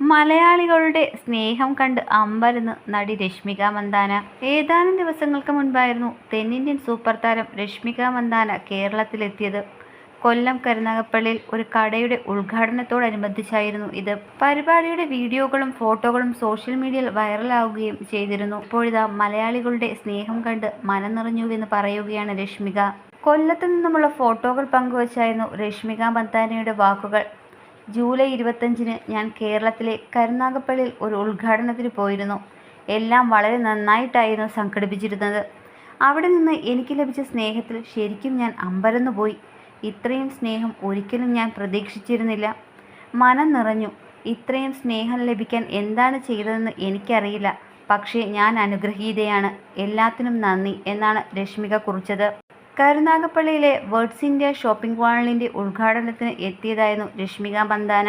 മലയാളികളുടെ സ്നേഹം കണ്ട് അമ്പരന്ന് നടി രശ്മിക മന്ദാന. ഏതാനും ദിവസങ്ങൾക്ക് മുൻപായിരുന്നു തെന്നിന്ത്യൻ സൂപ്പർ താരം രശ്മിക മന്ദാന കേരളത്തിലെത്തിയത്. കൊല്ലം കരുനാഗപ്പള്ളിയിൽ ഒരു കടയുടെ ഉദ്ഘാടനത്തോടനുബന്ധിച്ചായിരുന്നു ഇത്. പരിപാടിയുടെ വീഡിയോകളും ഫോട്ടോകളും സോഷ്യൽ മീഡിയയിൽ വൈറലാവുകയും ചെയ്തിരുന്നു. ഇപ്പോഴിതാ മലയാളികളുടെ സ്നേഹം കണ്ട് മനം നിറഞ്ഞുവെന്ന് പറയുകയാണ് രശ്മിക. കൊല്ലത്തു നിന്നുമുള്ള ഫോട്ടോകൾ പങ്കുവച്ചായിരുന്നു രശ്മിക മന്ദാനയുടെ വാക്കുകൾ. ജൂലൈ ഇരുപത്തഞ്ചിന് ഞാൻ കേരളത്തിലെ കരുനാഗപ്പള്ളിയിൽ ഒരു ഉദ്ഘാടനത്തിന് പോയിരുന്നു. എല്ലാം വളരെ നന്നായിട്ടായിരുന്നു സംഘടിപ്പിച്ചിരുന്നത്. അവിടെ നിന്ന് എനിക്ക് ലഭിച്ച സ്നേഹത്തിൽ ശരിക്കും ഞാൻ അമ്പരന്നു പോയി. ഇത്രയും സ്നേഹം ഒരിക്കലും ഞാൻ പ്രതീക്ഷിച്ചിരുന്നില്ല. മനം നിറഞ്ഞു. ഇത്രയും സ്നേഹം ലഭിക്കാൻ എന്താണ് ചെയ്തതെന്ന് എനിക്കറിയില്ല. പക്ഷേ ഞാൻ അനുഗ്രഹീതയാണ്. എല്ലാത്തിനും നന്ദി എന്നാണ് രശ്മിക കുറിച്ചത്. കരുനാഗപ്പള്ളിയിലെ വേർഡ്സ് ഇന്ത്യ ഷോപ്പിംഗ് മാളിന്റെ ഉദ്ഘാടനത്തിന് എത്തിയതായിരുന്നു രശ്മിക മന്ദാന